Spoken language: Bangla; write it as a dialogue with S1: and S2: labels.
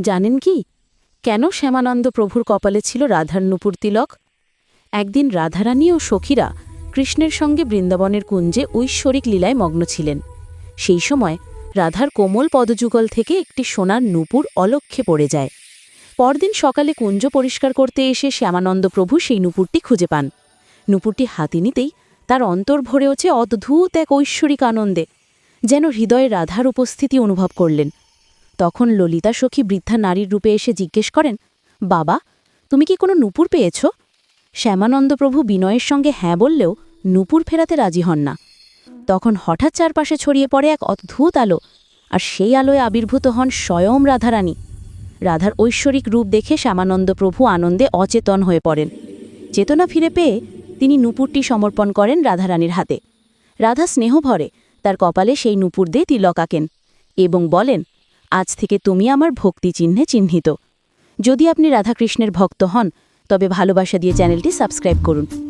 S1: জানেন কি? কেন শ্যামানন্দ প্রভুর কপালে ছিল রাধার নুপুর তিলক? একদিন রাধারানী ও সখীরা কৃষ্ণের সঙ্গে বৃন্দাবনের কুঞ্জে ঐশ্বরিক লীলায় মগ্ন ছিলেন। সেই সময় রাধার কোমল পদযুগল থেকে একটি সোনার নুপুর অলক্ষ্যে পড়ে যায়। পরদিন সকালে কুঞ্জ পরিষ্কার করতে এসে শ্যামানন্দ প্রভু সেই নুপুরটি খুঁজে পান। নুপুরটি হাতে নিতেই তার অন্তর ভরে ওঠে অদ্ভুত এক ঐশ্বরিক আনন্দে, যেন হৃদয়ে রাধার উপস্থিতি অনুভব করলেন। তখন ললিতা সখী বৃদ্ধা নারীর রূপে এসে জিজ্ঞেস করেন, বাবা, তুমি কি কোনো নুপুর পেয়েছ? শ্যামানন্দ প্রভু বিনয়ের সঙ্গে হ্যাঁ বললেও নুপুর ফেরাতে রাজি হন না। তখন হঠাৎ চারপাশে ছড়িয়ে পড়ে এক অদ্ভুত আলো, আর সেই আলোয় আবির্ভূত হন স্বয়ং রাধারানী। রাধার ঐশ্বরিক রূপ দেখে শ্যামানন্দ প্রভু আনন্দে অচেতন হয়ে পড়েন। চেতনা ফিরে পেয়ে তিনি নুপুরটি সমর্পণ করেন রাধারানীর হাতে। রাধা স্নেহ ভরে, তার কপালে সেই নুপুর দিয়ে তিলক আঁকেন এবং বলেন আজ থেকে তুমি আমার ভক্তি চিহ্নে চিহ্নিত। যদি আপনি রাধাকৃষ্ণের ভক্ত হন, তবে ভালোবাসা দিয়ে চ্যানেলটি সাবস্ক্রাইব করুন।